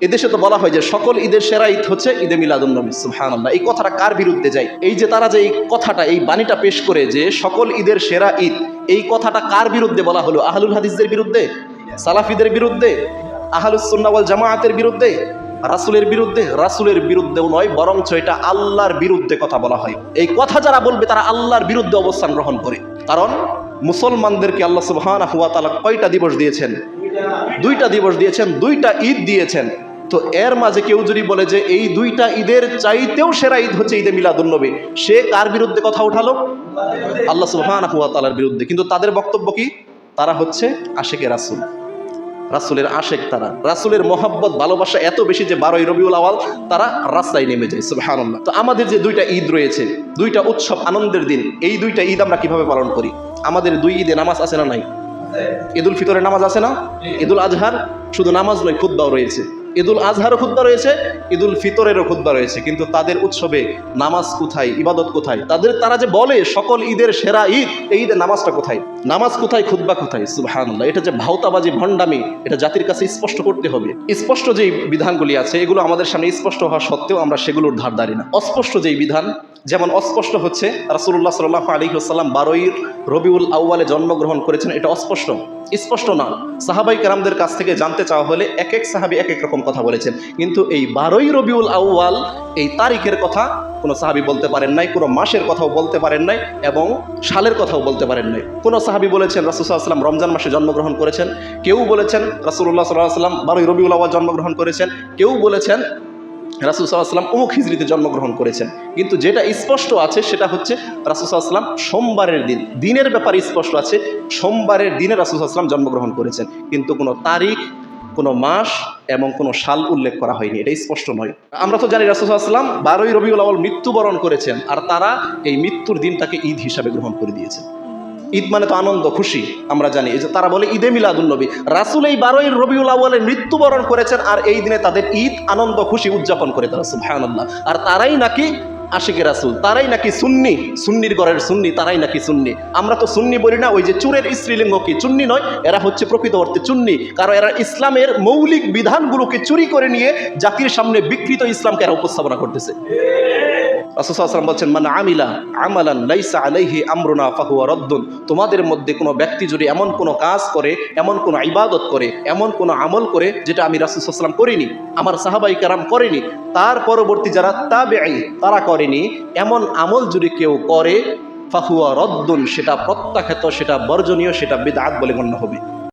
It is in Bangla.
এদেশে তো বলা হয় যে সকল ঈদের সেরা ঈদ হচ্ছে ঈদে মিলাদুন নবী, সুবহানাল্লাহ। এই কথাটা কার বিরুদ্ধে যায়? এই যে তারা যে এই কথাটা, এই বাণীটা পেশ করে যে সকল ঈদের সেরা ঈদ, এই কথাটা কার বিরুদ্ধে বলা হলো? আহলুল হাদিসদের বিরুদ্ধে? সালাফিদের বিরুদ্ধে? আহলুস সুন্নাহ ওয়াল বিরুদ্ধে? রাসুলের বিরুদ্ধে? রাসুলের বিরুদ্ধেও নয়, বরঞ্চ এটা আল্লাহর বিরুদ্ধে কথা বলা হয়। এই কথা যারা বলবে, তারা আল্লাহর বিরুদ্ধে অবস্থান গ্রহণ করে। কারণ মুসলমানদেরকে আল্লাহ তাআলা কয়টা দিবস দিয়েছেন? দুইটা দিবস দিয়েছেন, দুইটা ঈদ দিয়েছেন। তো এর মাঝে কেউ যদি বলে যে এই দুইটা ঈদের চাইতেও সেরা ঈদ হচ্ছে ঈদে মিলাদুন্নবী সে কার বিরুদ্ধে কথা উঠালো? আল্লাহ সুবহানাহু ওয়া তাআলার বিরুদ্ধে। কিন্তু তাদের বক্তব্য কি? তারা হচ্ছে আশেকে রাসূল। রাসূলের আশেক তারা। রাসূলের মহাব্বত, ভালোবাসা এত বেশি যে বারোই রবিউল আওয়াল তারা রাস্তায় নেমে যায়, সুবহানাল্লাহ। তো আমাদের যে দুইটা ঈদ রয়েছে, দুইটা উৎসব, আনন্দের দিন, এই দুইটা ঈদ আমরা কীভাবে পালন করি? আমাদের দুই ঈদে নামাজ আছে না নাই? ঈদুল ফিতরের নামাজ আছে না? ঈদুল আজহার শুধু নামাজ নয় খুদ্বাও রয়েছে। ঈদুল আজহারও খুদ্া রয়েছে, ঈদুল ফিতরেরও খুদ্া রয়েছে, কিন্তু তাদের উৎসবে নামাজ কোথায়, ইবাদত কোথায়? তাদের, তারা যে বলে সকল ঈদের সেরা ঈদ, এই ঈদের নামাজটা কোথায়? নামাজ কোথায় খুদ্া কোথায়? সুবহানাল্লাহ, এটা যে ভাওতাবাজি, ভণ্ডামি, এটা জাতির কাছে স্পষ্ট করতে হবে। স্পষ্ট যেই বিধানগুলি আছে, এগুলো আমাদের সামনে স্পষ্ট হওয়া সত্ত্বেও আমরা সেগুলোর ধার ধারি না। অস্পষ্ট যেই বিধান, যেমন অস্পষ্ট হচ্ছে রাসুল্লাহ সাল্লাহ আলী আসাল্লাম বারোই রবিউল আউ্বালে জন্মগ্রহণ করেছেন, এটা অস্পষ্ট। স্পষ্ট না সাহাবাই কারামদের কাছ থেকে জানতে চাওয়া হলে এক এক সাহাবি এক এক রকম কথা বলেছেন। কিন্তু এই বারোই রবিউল আউ্বাল এই তারিখের কথা কোনো সাহাবি বলতে পারেন নাই, কোনো মাসের কথাও বলতে পারেন নাই এবং সালের কথাও বলতে পারেন নাই। কোনো সাহাবি বলেছেন রাসুসাল্লাম রমজান মাসে জন্মগ্রহণ করেছেন। কেউ বলেছেন রাসুল্লাহ সাল্লাহ সাল্লাম বারোই রবিউল আউ্বাল জন্মগ্রহণ করেছেন। কেউ বলেছেন, রাসুল সাল্লাম অমুক হিজড়িতে জন্মগ্রহণ করেছেন। কিন্তু যেটা স্পষ্ট আছে সেটা হচ্ছে, রাসুল সাল্লাম সোমবারের দিন, দিনের ব্যাপারে স্পষ্ট আছে, সোমবারের দিনে রাসুল সাল্লাম জন্মগ্রহণ করেছেন। কিন্তু কোনো তারিখ, কোনো মাস এবং কোনো সাল উল্লেখ করা হয়নি, এটা স্পষ্ট নয়। আমরা তো জানি রাসুসাল্লাম বারোই রবিউল আউল মৃত্যুবরণ করেছেন, আর তারা এই মৃত্যুর দিনটাকে ঈদ হিসাবে গ্রহণ করে দিয়েছেন। ঈদ মানে তো আনন্দ, খুশি, আমরা জানি। যে তারা বলে ঈদে মিলাদুল্লবী রাসুল এই বারোই রবিউল আউ্বালে মৃত্যুবরণ করেছেন, আর এই দিনে তাদের ঈদ, আনন্দ, খুশি উদযাপন করে তারা, সুবহানাল্লাহ। আর তারাই নাকি আশিকে রাসুল, তারাই নাকি সুন্নি? সুন্নির গড়ের সুন্নি, তারাই নাকি সুন্নি? আমরা তো সুন্নি বলি না, ওই যে চুরের স্ত্রীলিঙ্গ কি চুন্নি নয়? এরা হচ্ছে প্রকৃত অর্থে চুন্নি। কারণ এরা ইসলামের মৌলিক বিধানগুলোকে চুরি করে নিয়ে জাতির সামনে বিকৃত ইসলামকে এরা উপস্থাপনা করতেছে। রাসুসাল্লাম বলছেন মানে আমিলা আমালান লাইসা আলাইহি আমরুনা ফাহুয়া রদ্দুন। তোমাদের মধ্যে কোনো ব্যক্তি যদি এমন কোনো কাজ করে, এমন কোনো ইবাদত করে, এমন কোনো আমল করে, যেটা আমি রাসুসাল্লাম করিনি, আমার সাহাবাই কারাম করেনি, তার পরবর্তী যারা তাবে তারা করেনি, এমন আমল যদি কেউ করে, ফাহুয়া রদ্দুন, সেটা প্রত্যাখ্যাত, সেটা বর্জনীয়, সেটা বেদাত বলে গণ্য হবে।